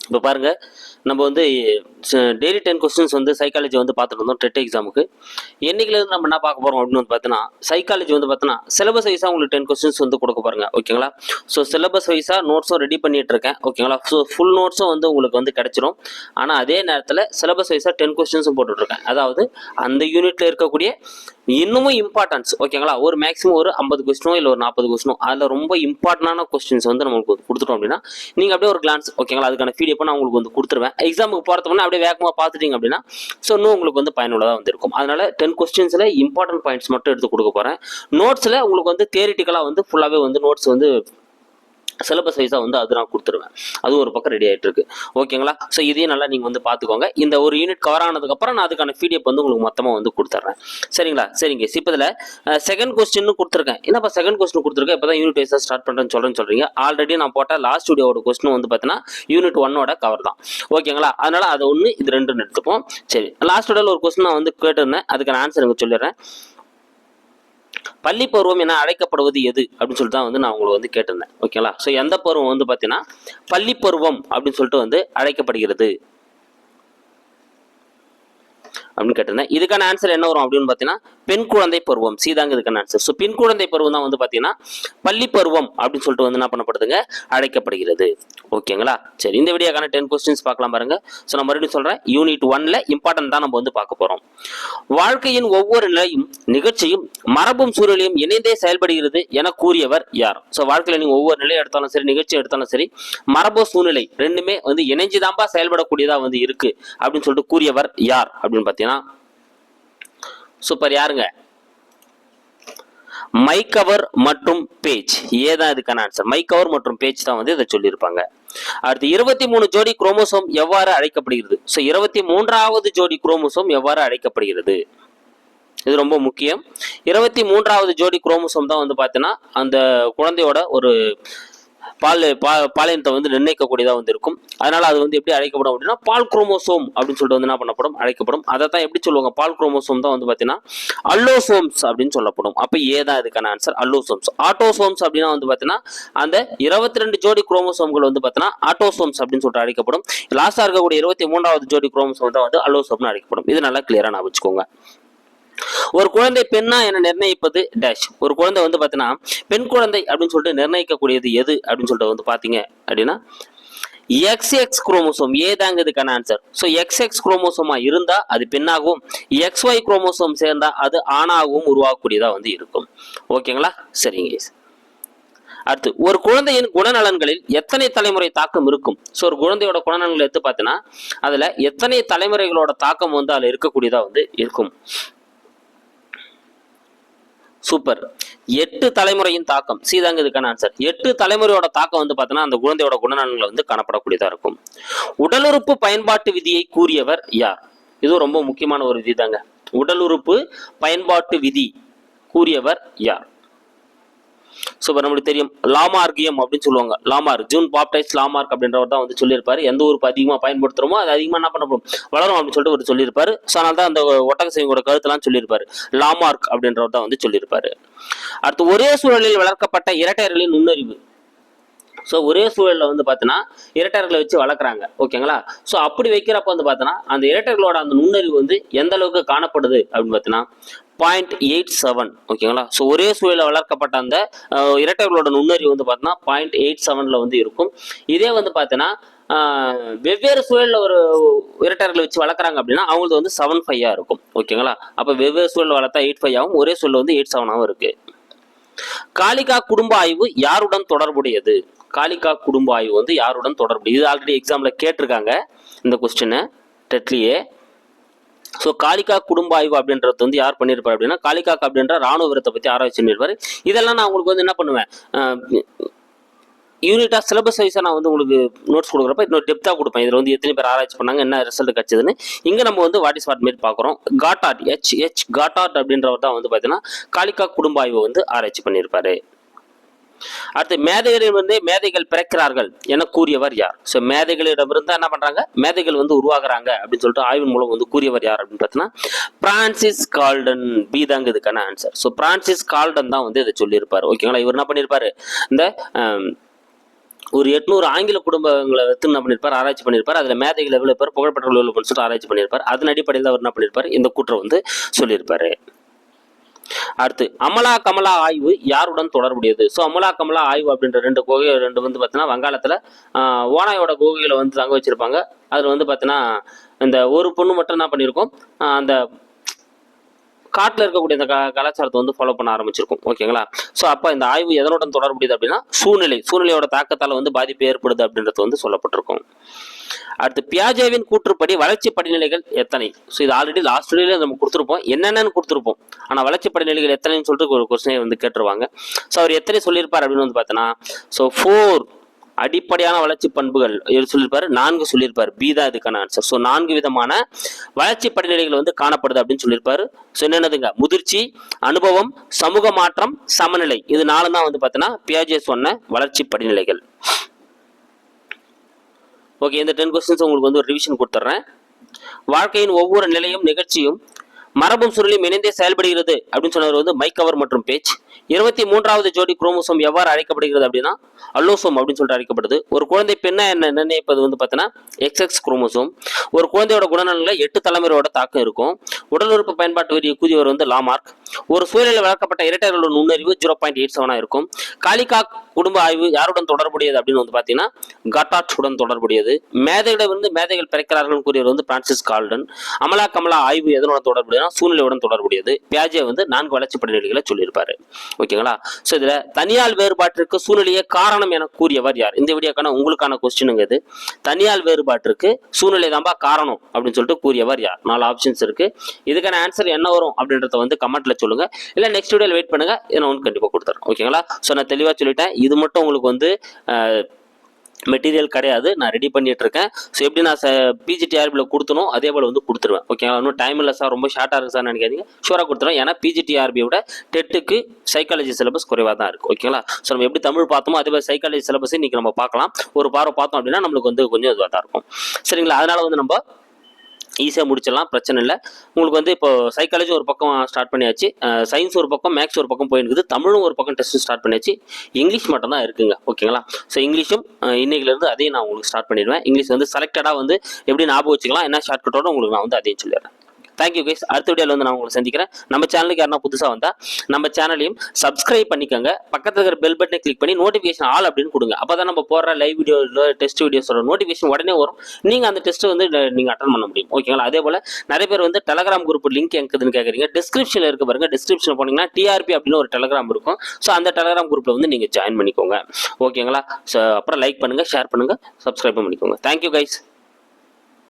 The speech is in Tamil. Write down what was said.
இப்போ பாருங்க நம்ம வந்து டெய்லி டென் கொஸ்டின்ஸ் வந்து சைக்காலஜி வந்து பார்த்துட்டு இருந்தோம் டெட் எக்ஸாமுக்கு என்னைக்குலேருந்து நம்ம என்ன பார்க்க போகிறோம் அப்படின்னு வந்து பார்த்தோன்னா சைக்காலஜி வந்து பார்த்தோன்னா சிலபஸ் வைஸாக உங்களுக்கு டென் கொஸ்டின்ஸ் வந்து கொடுக்க பாருங்க ஓகேங்களா ஸோ சிலபஸ் வைஸாக நோட்ஸும் ரெடி பண்ணிட்டு இருக்கேன் ஓகேங்களா ஸோ ஃபுல் நோட்ஸும் வந்து உங்களுக்கு வந்து கிடச்சிரும். ஆனால் அதே நேரத்தில் சிலபஸ் வைஸாக டென் கொஸ்டின்ஸும் போட்டுட்ருக்கேன் அதாவது அந்த யூனிட்டில் இருக்கக்கூடிய இன்னமும் இம்பார்ட்டன்ஸ் ஓகேங்களா ஒரு மேக்ஸிமம் ஒரு ஐம்பது கொஸ்டினோ இல்லை ஒரு நாற்பது கொஸ்டினோ அதில் ரொம்ப இம்பார்ட்டண்டான கொஸ்டின்ஸ் வந்து நம்மளுக்கு கொடுத்துட்டோம் அப்படின்னா நீங்கள் அப்படியே ஒரு கிளான்ஸ் ஓகேங்களா அதுக்கான பிடிஎஃப் நான் உங்களுக்கு வந்து கொடுத்துருவேன். எக்ஸாமுக்கு போகிறதுக்கு அப்படியே வேகமாக பார்த்துட்டீங்க அப்படின்னா ஸோ இன்னும் உங்களுக்கு வந்து பயனுள்ளதாக வந்து இருக்கும் அதனால டென் கொஸ்டின்ஸில் இம்பார்ட்டன்ட் பாயிண்ட்ஸ் மட்டும் எடுத்து கொடுக்க போகிறேன் நோட்ஸில் உங்களுக்கு வந்து தேரிட்டிக்கலாக வந்து ஃபுல்லாகவே வந்து நோட்ஸ் வந்து சிலபஸ் வைஸாக வந்து அது நான் கொடுத்துருவேன். அது ஒரு பக்கம் ரெடி ஆகிட்டு இருக்கு ஓகேங்களா ஸோ இதையும் நல்லா நீங்கள் வந்து பார்த்துக்கோங்க. இந்த ஒரு யூனிட் கவர் ஆனதுக்கப்புறம் நான் அதுக்கான பிடிஎஃப் வந்து உங்களுக்கு மொத்தமாக வந்து கொடுத்துட்றேன் சரிங்களா? சரிங்க. இப்போ இதில் செகண்ட் கொஸ்டின் கொடுத்துருக்கேன். என்னப்பா செகண்ட் கொஸ்டின் கொடுத்துருக்கேன்? இப்போ தான் யூனிட் வைஸாக ஸ்டார்ட் பண்ணுறேன்னு சொல்கிறேன்னு சொல்கிறீங்க ஆல்ரெடி நான் போட்ட லாஸ்ட் ஸ்டுடியோட கொஸ்டின் வந்து பார்த்தீங்கன்னா யூனிட் ஒன்னோட கவர் தான். ஓகேங்களா அதனால் அதை ஒன்று இது ரெண்டுன்னு எடுத்துப்போம். சரி. லாஸ்ட் ஸ்டுடியோவில் ஒரு கொஸ்டின் நான் வந்து கேட்டிருந்தேன். அதுக்கான ஆன்சர் எனக்கு சொல்லிடுறேன். பள்ளி பருவம் என அழைக்கப்படுவது எது? அப்படின்னு சொல்லிட்டு தான் வந்து நான் உங்களுக்கு வந்து கேட்டிருந்தேன். ஓகேங்களா ஸோ எந்த பருவம் வந்து பார்த்தீங்கன்னா பள்ளி பருவம் அப்படின்னு சொல்லிட்டு வந்து அழைக்கப்படுகிறது. அப்படின்னு கேட்டிருந்தேன். இதுக்கான ஆன்சர் என்ன வரும் அப்படின்னு பார்த்தீங்கன்னா பெண் குழந்தை பருவம் சீதாங்க இதுக்கான ஆன்சர் ஸோ பெண் குழந்தை பருவம் தான் வந்து பார்த்தீங்கன்னா பள்ளி பருவம் அப்படின்னு சொல்லிட்டு வந்து என்ன பண்ணப்படுதுங்க? அழைக்கப்படுகிறது. ஓகேங்களா சரி இந்த வீடியோக்கான டென் கொஸ்டின்ஸ் பார்க்கலாம் பாருங்க. ஸோ நான் மறுபடியும் சொல்கிறேன் யூனிட் ஒன்ல இம்பார்ட்டன்ட் தான் நம்ம வந்து பார்க்க போகிறோம் வாழ்க்கையின் ஒவ்வொரு நிலையும் நிகழ்ச்சியும் மரபும் சூழலையும் இணைந்தே செயல்படுகிறது என கூறியவர் யார்? ஸோ வாழ்க்கையில் நீங்கள் ஒவ்வொரு நிலையை எடுத்தாலும் சரி நிகழ்ச்சி எடுத்தாலும் சரி மரபு சூழ்நிலை ரெண்டுமே வந்து இணைஞ்சுதான்பா செயல்படக்கூடியதாக வந்து இருக்கு அப்படின்னு சொல்லிட்டு கூறியவர் யார் அப்படின்னு பார்த்தீங்கன்னா சூப்பர் யாருங்க? மைக்கவர் மற்றும் பேஜ் ஏதான் இதுக்கான ஆன்சர் மை கவர் மற்றும் பேஜ் தான் வந்து இதை சொல்லியிருப்பாங்க. அடுத்து இருபத்தி மூணு ஜோடி குரோமோசோம் எவ்வாறு அழைக்கப்படுகிறது? ஸோ இருபத்தி மூன்றாவது ஜோடி குரோமோசோம் எவ்வாறு அழைக்கப்படுகிறது? இது ரொம்ப முக்கியம். இருபத்தி மூன்றாவது ஜோடி குரோமோசோம் தான் வந்து பார்த்தீங்கன்னா அந்த குழந்தையோட ஒரு பால் பா பாலினத்தை வந்து நிர்ணயிக்கக்கூடியதாக வந்து இருக்கும். அதனால் அது வந்து எப்படி அழைக்கப்படும் அப்படின்னா பால் குரோமோசோம் அப்படின்னு சொல்லிட்டு வந்து என்ன பண்ணப்படும்? அழைக்கப்படும். அதை தான் எப்படி சொல்லுவாங்க? பால் குரோமோசோம் தான் வந்து பார்த்தீங்கன்னா அல்லோசோம்ஸ் அப்படின்னு சொல்லப்படும். அப்போ ஏ தான் இதுக்கான ஆன்சர் அல்லோசோம்ஸ். ஆட்டோசோம்ஸ் அப்படின்னா வந்து பார்த்தீங்கன்னா அந்த இருபத்தி ரெண்டு ஜோடி குரோமோசோம்கள் வந்து பார்த்தீங்கன்னா ஆட்டோசோம்ஸ் அப்படின்னு சொல்லிட்டு அழைக்கப்படும். லாஸ்டாக இருக்கக்கூடிய இருபத்தி மூன்றாவது ஜோடி குரோமோசோம் தான் வந்து அல்லோசோம்னு அழைக்கப்படும். இது நல்லா கிளியராக நான் வச்சுக்கோங்க. ஒரு குழந்தை பெண்ணா என நிர்ணயிப்பது டேஷ் ஒரு குழந்தை வந்து பார்த்தீங்கன்னா பெண் குழந்தை அப்படின்னு சொல்லிட்டு நிர்ணயிக்கக்கூடியது எது அப்படின்னு சொல்லிட்டு வந்து பார்த்தீங்க அப்படின்னா எக்ஸ் எக்ஸ் குரோமோசோம் ஏதாங்க இதுக்கான ஆன்சர் ஸோ எக்ஸ் எக்ஸ் குரோமோசோமா இருந்தா அது பெண்ணாகவும் எக்ஸ் ஒய் குரோமோசோம் சேர்ந்தா அது ஆணாகவும் உருவாகக்கூடியதா வந்து இருக்கும். ஓகேங்களா சரிங்க அடுத்து ஒரு குழந்தையின் குணநலன்களில் எத்தனை தலைமுறை தாக்கம் இருக்கும்? ஸோ ஒரு குழந்தையோட குணநலன்கள் எடுத்து பார்த்தீங்கன்னா அதில் எத்தனை தலைமுறைகளோட தாக்கம் வந்து அதில் இருக்கக்கூடியதாக வந்து இருக்கும். சூப்பர். எட்டு தலைமுறையின் தாக்கம். சீதாங்க இதுக்கான ஆன்சர் எட்டு தலைமுறையோட தாக்கம் வந்து பார்த்தீங்கன்னா அந்த குழந்தையோட குணநலன்களை வந்து காணப்படக்கூடியதாக இருக்கும். உடலுறுப்பு பயன்பாட்டு விதியை கூறியவர் யார்? இது ரொம்ப முக்கியமான ஒரு விதி தாங்க உடலுறுப்பு பயன்பாட்டு விதி கூறியவர் யார்? ஸோ இப்போ நம்மளுக்கு தெரியும் லாமார்கியம் அப்படின்னு சொல்லுவாங்க. லாமார்க் ஜூன் பாப்டைஸ் லாமார்க் அப்படின்றவர் தான் வந்து சொல்லியிருப்பாரு. எந்த உறுப்பு அதிகமாக பயன்படுத்துறோமோ அது அதிகமாக என்ன பண்ணப்படும் வளரும் அப்படின்னு சொல்லிட்டு ஒரு சொல்லியிருப்பாரு. ஸோ அதனால தான் அந்த ஒட்டக சிங்கோட கருத்தெல்லாம் சொல்லியிருப்பாரு. லாமார்க் அப்படின்றவர் தான் வந்து சொல்லியிருப்பாரு. அடுத்து ஒரே சூழலில் வளர்க்கப்பட்ட இரட்டையர்களின் நுண்ணறிவு. ஸோ ஒரே சூழலில் வந்து பார்த்தீங்கன்னா இரட்டர்களை வச்சு வளர்க்குறாங்க. ஓகேங்களா ஸோ அப்படி வைக்கிறப்ப வந்து பார்த்தீங்கன்னா அந்த இரட்டர்களோட அந்த நுண்ணறிவு வந்து எந்த அளவுக்கு காணப்படுது அப்படின்னு பார்த்தீங்கன்னா பாயிண்ட் எயிட் செவன் ஓகேங்களா ஸோ ஒரே சூழலில் வளர்க்கப்பட்ட அந்த இரட்டைகளோட நுண்ணறிவு வந்து பார்த்தீங்கன்னா பாயிண்ட் எயிட் செவனில் வந்து இருக்கும். இதே வந்து பார்த்தீங்கன்னா வெவ்வேறு சூழலில் ஒரு இரட்டர்களை வச்சு வளர்க்குறாங்க அப்படின்னா அவங்களுக்கு வந்து செவன் ஃபைவாக இருக்கும். ஓகேங்களா அப்போ வெவ்வேறு சூழலில் வளர்த்தா எயிட் ஃபைவ் ஆகும் ஒரே சூழல் வந்து எயிட் செவனாகவும் இருக்குது காளிகா குடும்ப ஆய்வு யாருடன் தொடர்புடையது? காளிகா குடும்ப ஆய்வு வந்து யாருடன் தொடர்புடையது இது ஆல்ரெடி எக்ஸாமில் கேட்டிருக்காங்க இந்த கொஸ்டினை டெட்லியே. ஸோ காளிகா குடும்ப ஆய்வு அப்படின்றது வந்து யார் பண்ணியிருப்பார் அப்படின்னா காளிகா அப்படின்ற ராணுவ வீரத்தை பற்றி ஆராய்ச்சி பண்ணியிருப்பார். இதெல்லாம் நான் உங்களுக்கு வந்து என்ன பண்ணுவேன்? யூனிட்டாக சிலபஸ் வைஸாக நான் வந்து உங்களுக்கு நோட்ஸ் கொடுக்குறப்ப இன்னொரு டெப்த்தாக கொடுப்பேன். இதில் வந்து எத்தனை பேர் ஆராய்ச்சி பண்ணாங்க என்ன ரிசல்ட் கிடச்சதுன்னு. இங்கே நம்ம வந்து வாட் இஸ் வாட் மேட் பார்க்குறோம். காட்டாட் ஹெச் ஹெச் காட்டாட் அப்படின்றவர் தான் வந்து பார்த்தீங்கன்னா காளிகா குடும்ப ஆய்வை வந்து ஆராய்ச்சி பண்ணியிருப்பாரு. அடுத்து மேதைகளிடமிருந்தே மேதைகள் பிறக்கிறார்கள் என கூறியவர் யார்? ஸோ மேதைகளிடமிருந்து என்ன பண்றாங்க? மேதைகள் வந்து உருவாகிறாங்க அப்படின்னு சொல்லிட்டு ஆய்வின் மூலம் வந்து கூறியவர் யார் அப்படின்னு பார்த்தீங்கன்னா பிரான்சிஸ் கால்டன். பி தாங்க இதுக்கான ஆன்சர் ஸோ பிரான்சிஸ் கால்டன் தான் வந்து இதை சொல்லியிருப்பார். ஓகேங்களா இவர் என்ன பண்ணியிருப்பாரு? இந்த ஒரு எட்நூறு ஆங்கில குடும்பங்களை வந்து என்ன பண்ணியிருப்பார்? ஆராய்ச்சி பண்ணியிருப்பார். அதில் மேதைகள் எவ்வளோ பேர் புகழ்பெற்ற சொல்லிட்டு ஆராய்ச்சி பண்ணியிருப்பார். அதன் அடிப்படையில் அவர் என்ன பண்ணியிருப்பார்? இந்த கூற்றை வந்து சொல்லியிருப்பாரு. அடுத்து அமலா கமலா ஆய்வு யாருடன் தொடர்புடையது? ஸோ அமலா கமலா ஆய்வு அப்படின்ற ரெண்டு குகை ரெண்டு வந்து பார்த்தீங்கன்னா வங்காளத்தில் ஓனாயோட குகைகளை வந்து தங்க வச்சிருப்பாங்க. அதில் வந்து பார்த்தீங்கன்னா இந்த ஒரு பொண்ணு மட்டும் என்ன பண்ணியிருக்கோம் அந்த காட்டில் இருக்கக்கூடிய இந்த க கலாச்சாரத்தை வந்து ஃபாலோ பண்ண ஆரம்பிச்சிருக்கும். ஓகேங்களா? ஸோ அப்போ இந்த ஆய்வு எதனுடன் தொடர்புடையது அப்படின்னா சூழ்நிலை சூழ்நிலையோட தாக்கத்தால் வந்து பாதிப்பு ஏற்படுது அப்படின்றது வந்து சொல்லப்பட்டிருக்கும். அடுத்து பியாஜேவின் கூற்றுப்படி வளர்ச்சி படிநிலைகள் எத்தனை? ஸோ இது ஆல்ரெடி லாஸ்ட் வீடியோல நம்ம கொடுத்துருப்போம். என்னென்னு கொடுத்துருப்போம். ஆனால் வளர்ச்சி படிநிலைகள் எத்தனைன்னு சொல்லிட்டு ஒரு கொஸ்டினை வந்து கேட்டுருவாங்க. ஸோ அவர் எத்தனை சொல்லியிருப்பார் அப்படின்னு வந்து பார்த்தோன்னா ஸோ ஃபோர் அடிப்படையான வளர்ச்சி பண்புகள். இவர் சொல்லியிருப்பார் நான்கு சொல்லியிருப்பார். பி தான் இதுக்கான ஆன்சர் ஸோ நான்கு விதமான வளர்ச்சி படிநிலைகள் வந்து காணப்படுது அப்படின்னு சொல்லியிருப்பாரு. ஸோ என்னென்னதுங்க? முதிர்ச்சி அனுபவம் சமூக மாற்றம் சமநிலை. இது நாலு தான் வந்து பார்த்தோன்னா பியாஜே சொன்ன வளர்ச்சி படிநிலைகள். ஓகே இந்த டென் கொஸ்டின்ஸ் உங்களுக்கு வந்து ஒரு ரிவிஷன் கொடுத்துட்றேன் வாழ்க்கையின் ஒவ்வொரு நிலையும் நிகழ்ச்சியும் மரபும் சுருளியும் இணைந்தே செயல்படுகிறது அப்படின்னு சொன்னவர் வந்து மைக்கவர் மற்றும் பேச் இருபத்தி மூன்றாவது ஜோடி குரோமோசோம் எவ்வாறு அழைக்கப்படுகிறது அப்படின்னா அல்லோசோம் அப்படின்னு சொல்லிட்டு அழைக்கப்படுது. ஒரு குழந்தை பெண்ணா என்ன நிர்ணயிப்பது வந்து பார்த்தீங்கன்னா எக்ஸ்எக்ஸ் குரோமோசோம் ஒரு குழந்தையோட குணநலன்ல எட்டு தலைமுறையோட தாக்கம் இருக்கும். உடல் உறுப்பு பயன்பாட்டு வரிய கூதியவர் வந்து லாமார்க் ஒரு சூழலில் வளர்க்கப்பட்ட இரட்டையர்களோட நுண்ணறிவு ஜீரோ பாயிண்ட் எயிட் செவனாக இருக்கும். காலிகா குடும்ப ஆய்வு யாருடன் தொடர்புடையது அப்படின்னு வந்து பார்த்தீங்கன்னா கட்டாட்சுடன் தொடர்புடையது. மேதைகளிடம் வந்து மேதைகள் பிறக்கிறார்கள் கூறியவர் வந்து பிரான்சிஸ் கால்டன். அமலா கமலா ஆய்வு எதனோட தொடர்புடையதுனா சூழ்நிலையுடன் தொடர்புடையது. பியாஜே வந்து நான்கு வளர்ச்சி படிநிலைகளை சொல்லியிருப்பாரு. ஓகேங்களா? ஸோ இதுல தனியால் வேறுபாட்டிற்கு சூழ்நிலையே காரணம் என கூறியவர் யார்? இந்த வீடியோக்கான உங்களுக்கான கொஸ்டினுங்க இது. தனியால் வேறுபாட்டிற்கு சூழ்நிலை தான்பா காரணம் அப்படின்னு சொல்லிட்டு கூறியவர் யார்? நாலு ஆப்ஷன்ஸ் இருக்கு. இதுக்கான ஆன்சர் என்ன வரும் அப்படின்றத வந்து கமெண்ட்ல சொல்லுங்க. இல்ல நெக்ஸ்ட் வீடியோல வெயிட் பண்ணுங்க. இதை நான் உங்களுக்கு கண்டிப்பா கொடுத்துறேன். ஓகேங்களா ஸோ நான் தெளிவா சொல்லிட்டேன். இது மட்டும் உங்களுக்கு வந்து மெட்டீரியல் கிடையாது. நான் ரெடி பண்ணிட்டு இருக்கேன் ஸோ எப்படி நான் பிஜிடிஆர்பியில் கொடுத்தனோ அதே போல் வந்து கொடுத்துருவேன். ஓகேங்களா இன்னும் டைம் இல்லை சார் ரொம்ப ஷார்ட்டாக இருக்குது சார் நினைக்காதீங்க. ஷூராக கொடுத்துருவேன். ஏன்னா பிஜிடிஆர்பியோட டெட்டுக்கு சைக்காலஜி சிலபஸ் குறைவாக தான் இருக்குது ஓகேங்களா ஸோ நம்ம எப்படி தமிழ் பார்த்தோமோ அதே மாதிரி சைக்காலஜி சிலபஸ் இன்னைக்கு நம்ம பார்க்கலாம். ஒரு பார்வை பார்த்தோம் அப்படின்னா நம்மளுக்கு வந்து கொஞ்சம் இதுவாக தான் இருக்கும். சரிங்களா? அதனால் வந்து நம்ம ஈஸியாக முடிச்சிடலாம். பிரச்சனை இல்லை. உங்களுக்கு வந்து இப்போ சைக்காலஜி ஒரு பக்கம் ஸ்டார்ட் பண்ணியாச்சு சயின்ஸ் ஒரு பக்கம் மேக்ஸ் ஒரு பக்கம் போயிருக்குது தமிழும் ஒரு பக்கம் டெஸ்ட் ஸ்டார்ட் பண்ணியாச்சு இங்கிலீஷ் மட்டும் தான் இருக்குங்க ஓகேங்களா? ஸோ இங்கிலீஷும் இன்னைக்குலேருந்து அதையும் நான் உங்களுக்கு ஸ்டார்ட் பண்ணிடுவேன். இங்கிலீஷ் வந்து செலக்டடாக வந்து எப்படி ஞாபகம் வச்சுக்கலாம் என்ன ஷார்ட்கட்டோட உங்களுக்கு நான் வந்து அதையும் சொல்லிடுறேன். தேங்க்யூ கைஸ் அடுத்த வீடியோவில் வந்து நான் உங்களை சந்திக்கிறேன். நம்ம சேனலுக்கு யாருன்னா புதுசாக வந்தால் நம்ம சேனலையும் சப்ஸ்கிரைப் பண்ணிக்கோங்க. பக்கத்தில் இருக்கிற பெல் பட்டனை கிளிக் பண்ணி நோட்டிஃபிகேஷன் ஆல் அப்படின்னு கொடுங்க. அப்போ தான் நம்ம போடுற லைவ் வீடியோ டெஸ்ட் வீடியோஸோட நோட்டிஃபிகேஷன் உடனே வரும். நீங்கள் அந்த டெஸ்ட்டு வந்து நீங்கள் அட்டன் பண்ண முடியும். ஓகேங்களா அதே போல் நிறைய பேர் வந்து டெலகிராம் குரூப் லிங்க் எங்கதுன்னு கேட்குறீங்க டிஸ்கிரிப்ஷனில் இருக்க பாருங்க. டிஸ்கிரிப்ஷன் போனீங்கன்னா டிஆர்பி அப்படின்னு ஒரு டெலகிராம் இருக்கும். ஸோ அந்த டெலகிராம் குரூப்பில் வந்து நீங்கள் ஜாயின் பண்ணிக்கோங்க. ஓகேங்களா ஸோ அப்புறம் லைக் பண்ணுங்கள் ஷேர் பண்ணுங்கள் சப்ஸ்கிரைப் பண்ணிக்கோங்க. Thank you guys